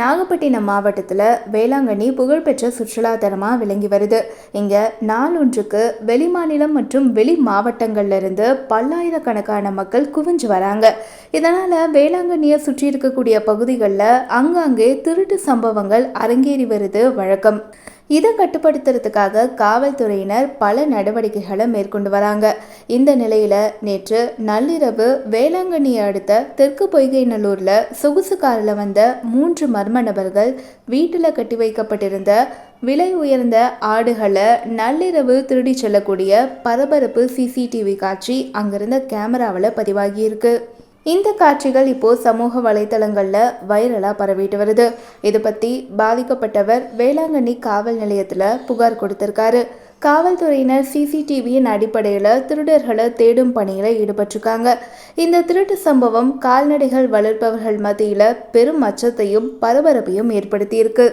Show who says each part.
Speaker 1: நாகப்பட்டினம் மாவட்டத்தில் வேளாங்கண்ணி புகழ்பெற்ற சுற்றுலாத்தலமாக விளங்கி வருது. இங்கே நாள் ஒன்றுக்கு வெளிமாநிலம் மற்றும் வெளி மாவட்டங்கள்ல இருந்து பல்லாயிரக்கணக்கான மக்கள் குவிஞ்சு வராங்க. இதனால் வேளாங்கண்ணியை சுற்றி இருக்கக்கூடிய பகுதிகளில் அங்கங்கே திருட்டு சம்பவங்கள் அரங்கேறி வருது வழக்கம். இதை கட்டுப்படுத்துறதுக்காக காவல்துறையினர் பல நடவடிக்கைகளை மேற்கொண்டு வராங்க. இந்த நிலையில நேற்று நள்ளிரவு வேளாங்கண்ணியை அடுத்த தெற்கு பொய்கை நல்லூர்ல சொகுசு காரில் வந்த மூன்று மர்ம நபர்கள் வீட்டில் கட்டி வைக்கப்பட்டிருந்த விலை உயர்ந்த ஆடுகளை நள்ளிரவு திருடி செல்லக்கூடிய பரபரப்பு சிசிடிவி காட்சி அங்கிருந்த கேமராவில் பதிவாகியிருக்கு. இந்த காட்சிகள் இப்போ சமூக வலைத்தளங்களில் வைரலாக பரவிட்டு வருது. இது பற்றி பாதிக்கப்பட்டவர் வேளாங்கண்ணி காவல் நிலையத்தில் புகார் கொடுத்திருக்காரு. காவல்துறையினர் சிசிடிவியின் அடிப்படையில் திருடர்களை தேடும் பணியில் ஈடுபட்டிருக்காங்க. இந்த திருட்டு சம்பவம் கால்நடைகள் வளர்ப்பவர்கள் மத்தியில் பெரும் அச்சத்தையும் பரபரப்பையும் ஏற்படுத்தியிருக்கு.